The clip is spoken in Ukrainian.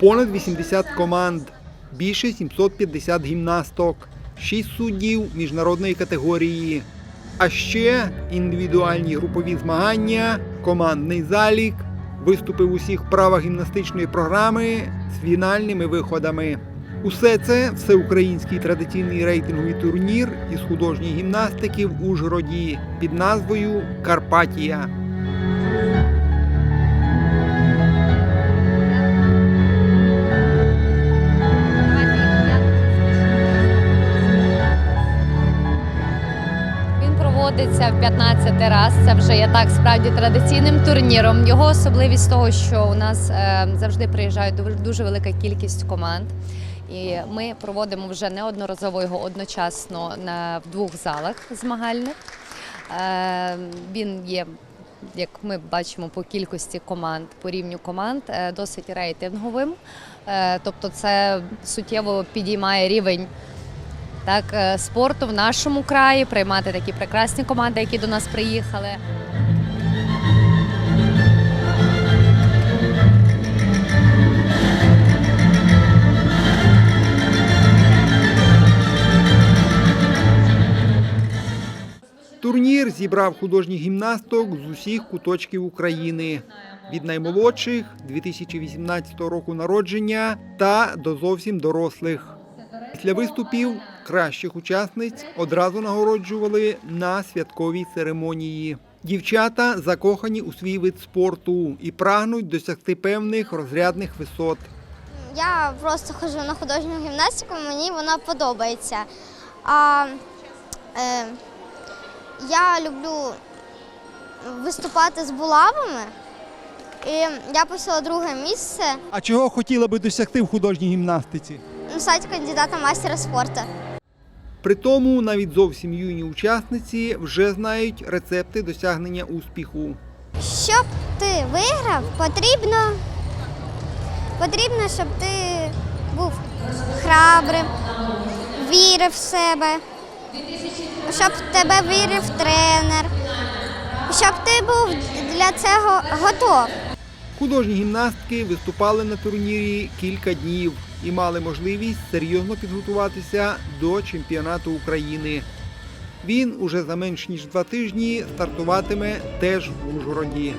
понад 80 команд, більше 750 гімнасток, 6 суддів міжнародної категорії. А ще індивідуальні групові змагання, командний залік, виступи в усіх правах гімнастичної програми з фінальними виходами. Усе це всеукраїнський традиційний рейтинговий турнір із художньої гімнастики в Ужгороді під назвою Карпатія. Проводиться в 15 раз. Це вже є так справді традиційним турніром. Його особливість того, що у нас е, завжди приїжджають дуже- велика кількість команд. І ми проводимо вже неодноразово його одночасно в двох залах змагальних. Е, він є, як ми бачимо, по кількості команд, по рівню команд, е, досить рейтинговим. Тобто, це суттєво підіймає рівень так, е, спорту в нашому краї, приймати такі прекрасні команди, які до нас приїхали. Турнір зібрав художніх гімнасток з усіх куточків України. Від наймолодших 2018 року народження та до зовсім дорослих. Після виступів кращих учасниць одразу нагороджували на святковій церемонії. Дівчата закохані у свій вид спорту і прагнуть досягти певних розрядних висот. Я просто ходжу на художню гімнастику, мені вона подобається. А е, я люблю виступати з булавами. І я посіла друге місце А чого хотіла би досягти в художній гімнастиці? На сайті кандидата мастера спорту. При тому навіть зовсім юні учасниці вже знають рецепти досягнення успіху. Щоб ти виграв, потрібно, потрібно, щоб ти був храбрим, вірив в себе, щоб в тебе вірив тренер, щоб ти був для цього готов. Художні гімнастки виступали на турнірі кілька днів і мали можливість серйозно підготуватися до чемпіонату України. Він уже за менш ніж два тижні стартуватиме теж в Ужгороді.